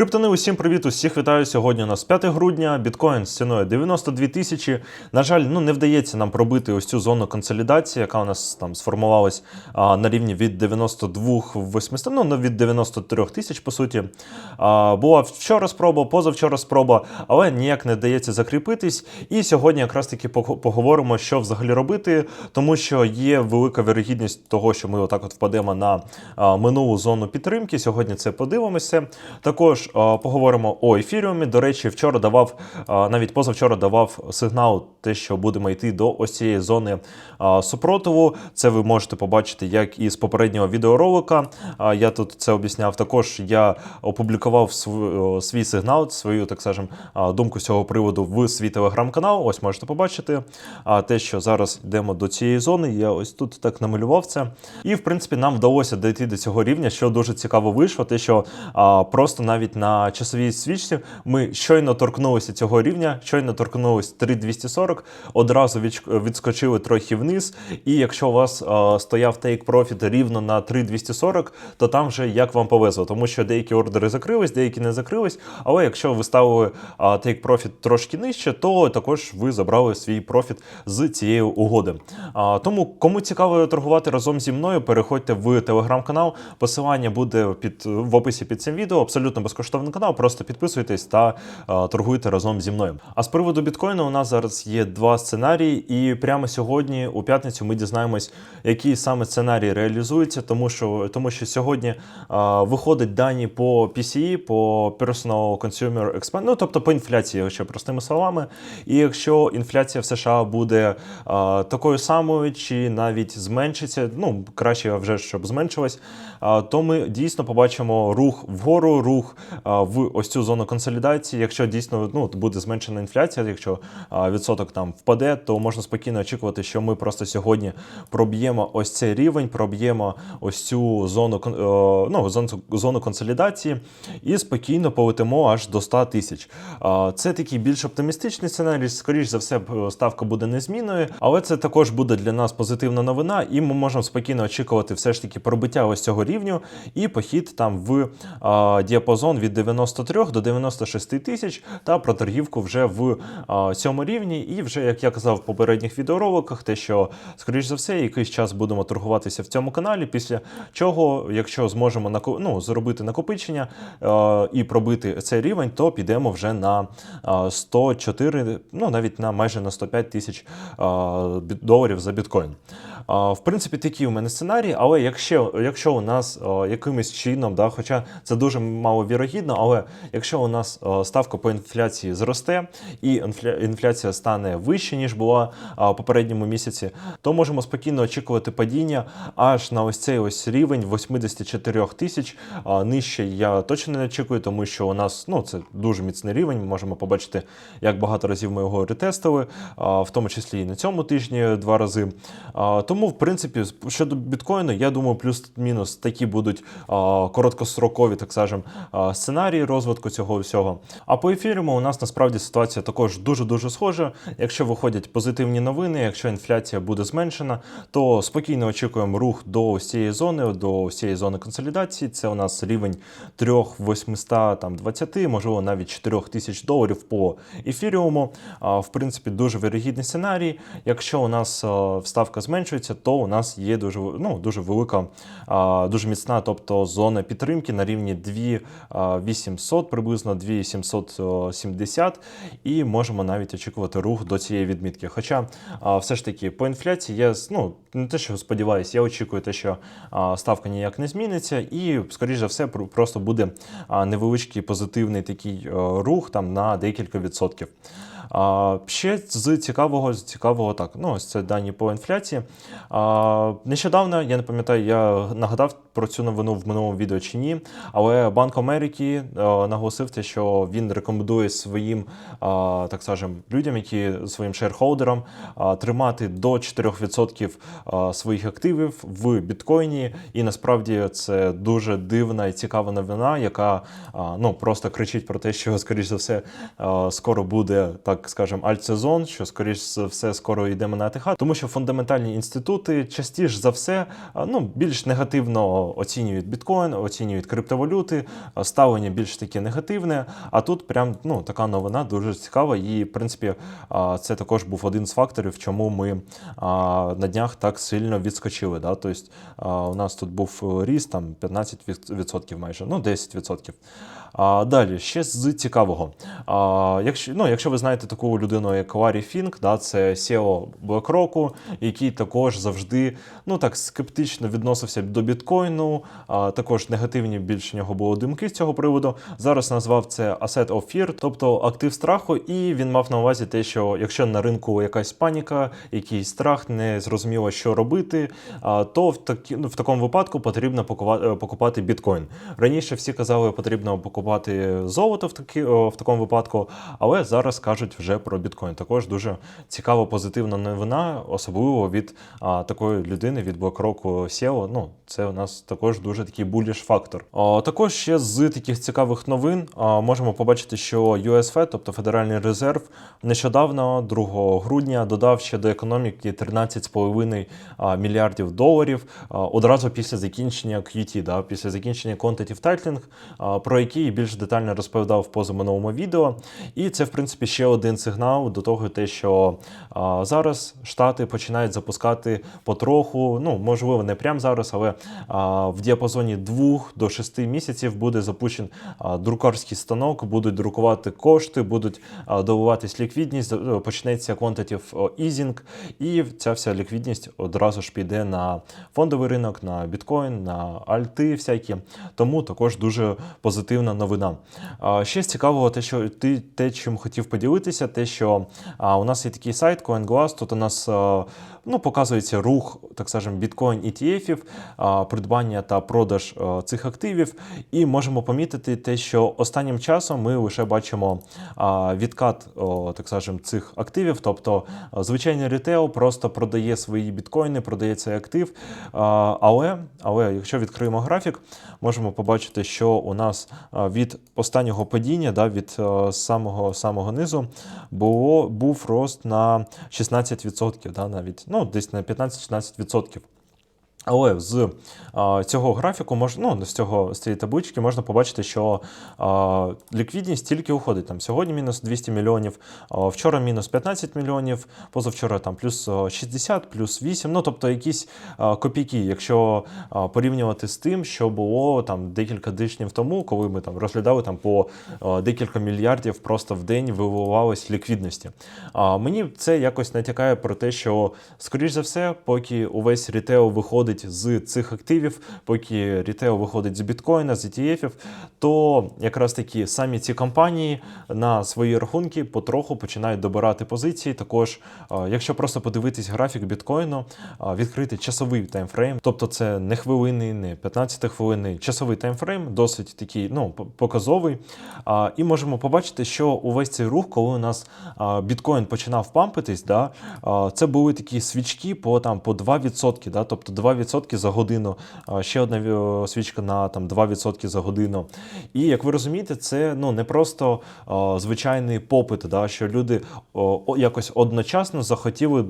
Криптони, усім привіт, усіх вітаю. Сьогодні у нас 5 грудня, біткоін з ціною 92 тисячі. На жаль, ну не вдається нам пробити ось цю зону консолідації, яка у нас там сформувалась а, на рівні від 92 800, ну від 93 тисяч, по суті. А, була вчора спроба, позавчора спроба, але ніяк не вдається закріпитись. І сьогодні якраз таки поговоримо, що взагалі робити, тому що є велика вірогідність того, що ми отак от впадемо на а, минулу зону підтримки. Сьогодні це подивимося. Також поговоримо о ефіріумі. До речі, вчора давав, навіть позавчора давав сигнал, те, що будемо йти до ось цієї зони супротиву. Це ви можете побачити як із попереднього відеоролика. Я тут це об'ясняв. Також я опублікував свій сигнал, свою, так скажем, думку з цього приводу в свій телеграм-канал. Ось можете побачити. А те, що зараз йдемо до цієї зони, я ось тут так намалював це. І в принципі нам вдалося дійти до цього рівня, що дуже цікаво вийшло. Те, що просто навіть на часовій свічці ми щойно торкнулися цього рівня, щойно торкнулися 3240, одразу відскочили трохи вниз. І якщо у вас а, стояв take profit рівно на 3240, то там вже як вам повезло, тому що деякі ордери закрились, деякі не закрились. Але якщо ви ставили take profit трошки нижче, то також ви забрали свій профіт з цієї угоди. А, тому, кому цікаво торгувати разом зі мною, переходьте в телеграм-канал. Посилання буде під в описі під цим відео. Абсолютно безкоштовний канал. Просто підписуйтесь та а, торгуйте разом зі мною. А з приводу біткоїну у нас зараз є два сценарії, і прямо сьогодні, у п'ятницю, ми дізнаємось, який саме сценарій реалізується, тому що тому що сьогодні а, виходить дані по PCE, по Personal Consumer Expense, ну тобто по інфляції, якщо простими словами. І якщо інфляція в США буде а, такою самою, чи навіть зменшиться, ну краще вже щоб зменшилась, а, то ми дійсно побачимо рух вгору, рух в ось цю зону консолідації. Якщо дійсно ну, буде зменшена інфляція, якщо відсоток там впаде, то можна спокійно очікувати, що ми просто сьогодні проб'ємо ось цей рівень, проб'ємо ось цю зону е, ну, зону, консолідації і спокійно полетимо аж до 100 тисяч. Це такий більш оптимістичний сценарій. Скоріш за все, ставка буде незмінною, але це також буде для нас позитивна новина, і ми можемо спокійно очікувати все ж таки пробиття ось цього рівню і похід там в діапазон від 93 до 96 тисяч та про торгівку вже в цьому рівні. І вже, як я казав в попередніх відеороликах, те, що, скоріш за все, якийсь час будемо торгуватися в цьому каналі, після чого, якщо зможемо ну, зробити накопичення е, і пробити цей рівень, то підемо вже на е, 104, ну навіть на майже на 105 тисяч доларів за біткоін. В принципі, такі у мене сценарії, але якщо, якщо у нас якимось чином, да, хоча це дуже маловірогідно, але якщо у нас е, ставка по інфляції зросте і інфляція стане вище, ніж була в попередньому місяці, то можемо спокійно очікувати падіння аж на ось цей ось рівень 84 тисяч. Нижче я точно не очікую, тому що у нас ну це дуже міцний рівень. Ми можемо побачити, як багато разів ми його ретестили, в тому числі і на цьому тижні два рази. Тому, в принципі, щодо біткоїну, я думаю, плюс-мінус такі будуть короткострокові, так скажем, а, сценарії розвитку цього всього. А по ефіріуму у нас насправді ситуація також дуже дуже схожа. Якщо виходять позитивні новини, якщо інфляція буде зменшена, то спокійно очікуємо рух до цієї зони, до ось цієї зони консолідації. Це у нас рівень 3820, можливо, навіть 4000 доларів по ефіріуму. В принципі, дуже вирогідний сценарій. Якщо у нас вставка зменшується, то у нас є дуже ну, дуже велика, дуже міцна, тобто зона підтримки на рівні 2800, приблизно 2770, і можемо навіть очікувати рух до цієї відмітки. Хоча все ж таки по інфляції я ну, не те, що сподіваюся, я очікую те, що ставка ніяк не зміниться, і, скоріш за все, просто буде невеличкий позитивний такий е, рух там на декілька відсотків. А, ще з цікавого, з цікавого так, ну ось це дані по інфляції. А, нещодавно, я не пам'ятаю, я нагадав про цю новину в минулому відео чи ні, але Банк Америки е, наголосив те, що він рекомендує своїм, так скажем, людям, які своїм шерхолдерам тримати до 4% своїх активів в біткоїні. І насправді це дуже дивна і цікава новина, яка ну просто кричить про те, що скоріш за все скоро буде так скажемо, альтсезон, що скоріш за все скоро йдемо на АТХ, тому що фундаментальні інститути частіше за все ну, більш негативно оцінюють біткоін, оцінюють криптовалюти, ставлення більш таке негативне. А тут прям ну, така новина дуже цікава. І, в принципі, це також був один з факторів, чому ми на днях так сильно відскочили. Да? Тобто у нас тут був ріст там 15% майже, ну 10%. А, далі, ще з цікавого. А, якщо, ну, якщо ви знаєте таку людину, як Ларі Фінк, да, це SEO BlackRock, який також завжди ну, так, скептично відносився до біткоїну, а, також негативні більше нього були думки з цього приводу. Зараз назвав це Asset of Fear, тобто актив страху, і він мав на увазі те, що якщо на ринку якась паніка, якийсь страх, не зрозуміло, що робити, то в, такі, ну, в такому випадку потрібно е, покупати біткоін. Раніше всі казали, потрібно покупати золото в, такі, в такому випадку, але зараз кажуть вже про біткоін. Також дуже цікава позитивна новина, особливо від а, такої людини, від BlackRock SEO. Ну, це у нас також дуже такий буліш фактор. Також ще з таких цікавих новин можемо побачити, що US Fed, тобто Федеральний резерв, нещодавно, 2 грудня, додав ще до економіки 13,5 мільярдів доларів одразу після закінчення QT, да, після закінчення Quantitative Tightening, про який більш детально розповідав в позаминулому відео. І це, в принципі, ще один сигнал до того, те, що зараз Штати починають запускати потроху, ну можливо, не прямо зараз, але в діапазоні 2 до 6 місяців буде запущений друкарський станок, будуть друкувати кошти, будуть добуватись ліквідність, е, почнеться quantitative easing, і ця вся ліквідність одразу ж піде на фондовий ринок, на біткоін, на альти всякі. Тому також дуже позитивна новина. Ще з цікавого, те, що те, чим хотів поділитися, те, що у нас є такий сайт CoinGlass, тут у нас а, ну, показується рух, так скажемо, біткоін ETF, придбання та продаж цих активів. І можемо помітити те, що останнім часом ми лише бачимо відкат, так скажемо, цих активів. Тобто звичайний рітейл просто продає свої біткоїни, продає цей актив. Але, але якщо відкриємо графік, можемо побачити, що у нас від останнього падіння, да, від самого самого низу, було, був рост на 16%, да, навіть ну, десь на 15-16%. Але з а, цього графіку мож, ну, з цього з цієї таблички можна побачити, що а, ліквідність тільки уходить. Там сьогодні мінус 200 мільйонів, а, вчора мінус 15 мільйонів, позавчора там плюс 60, плюс 8. Ну тобто якісь а, копійки, якщо а, порівнювати з тим, що було там декілька тижнів тому, коли ми там розглядали там по а, декілька мільярдів просто в день виливалось ліквідності. А, мені це якось натякає про те, що скоріш за все, поки увесь рітейл виходить з цих активів, поки рітейл виходить з біткоїна, з ETF, то якраз таки самі ці компанії на свої рахунки потроху починають добирати позиції. Також, якщо просто подивитись графік біткоїну, відкрити часовий таймфрейм, тобто це не хвилини, не 15 хвилини, часовий таймфрейм, досить такий ну, показовий. І можемо побачити, що увесь цей рух, коли у нас біткоін починав пампитись, да, це були такі свічки по там по 2%, да, тобто 2% за годину, ще одна е, свічка на там 2% за годину. І як ви розумієте, це ну не просто а, звичайний попит, да, що люди о, о, якось одночасно захотіли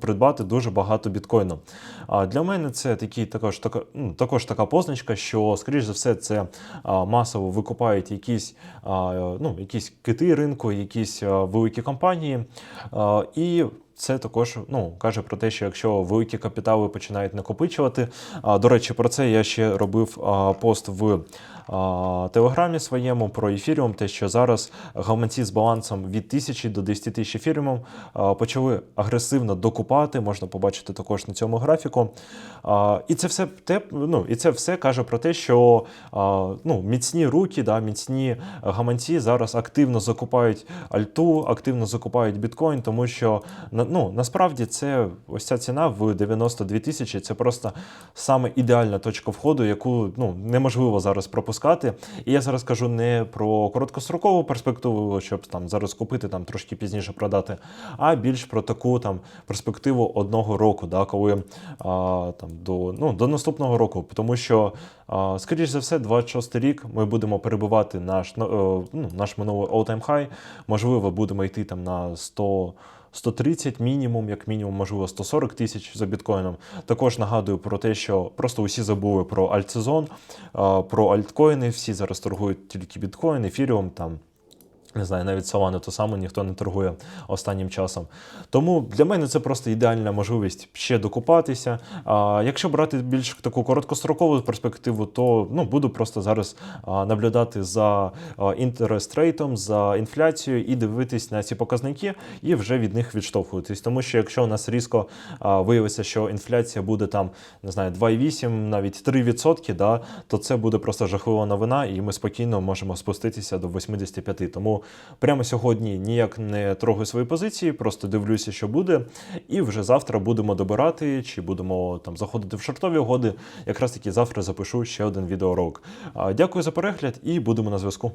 придбати дуже багато біткоїну. А для мене це такий також така, ну, також така позначка, що скоріш за все це а, масово викупають якісь, а, е, ну, якісь кити ринку, якісь а, великі компанії. А, і це також ну, каже про те, що якщо великі капітали починають накопичувати. А, до речі, про це я ще робив а, пост в а, телеграмі своєму про ефіріум, те, що зараз гаманці з балансом від 1000 до 10 тисяч ефіріумів почали агресивно докупати, можна побачити також на цьому графіку. А, і це все те, ну, і це все каже про те, що а, ну, міцні руки, да, міцні гаманці зараз активно закупають альту, активно закупають біткоін, тому що на- ну насправді це ось ця ціна в 92 тисячі. Це просто саме ідеальна точка входу, яку ну неможливо зараз пропускати. І я зараз кажу не про короткострокову перспективу, щоб там зараз купити, там трошки пізніше продати, а більш про таку там перспективу одного року, да, коли а, там до, ну, до наступного року. Тому що, скоріш за все, 26 рік ми будемо перебувати наш, ну, е, ну, наш минулий all-time high. Можливо, будемо йти там на 100. 130 мінімум, як мінімум, можливо, 140 тисяч за біткоїном. Також нагадую про те, що просто усі забули про альтсезон, про альткоїни. Всі зараз торгують тільки біткоін, ефіріум там. Не знаю, навіть Solana то саме ніхто не торгує останнім часом. Тому для мене це просто ідеальна можливість ще докупатися. А якщо брати більш таку короткострокову перспективу, то ну, буду просто зараз наблюдати за інтерест рейтом, за інфляцією і дивитись на ці показники, і вже від них відштовхуватись. Тому що якщо у нас різко виявиться, що інфляція буде там, не знаю, 2,8, навіть 3%, да, то це буде просто жахлива новина, і ми спокійно можемо спуститися до 85. Тому прямо сьогодні ніяк не трогаю свої позиції, просто дивлюся, що буде. І вже завтра будемо добирати, чи будемо там заходити в шортові угоди. Якраз таки завтра запишу ще один відеоурок. Дякую за перегляд і будемо на зв'язку.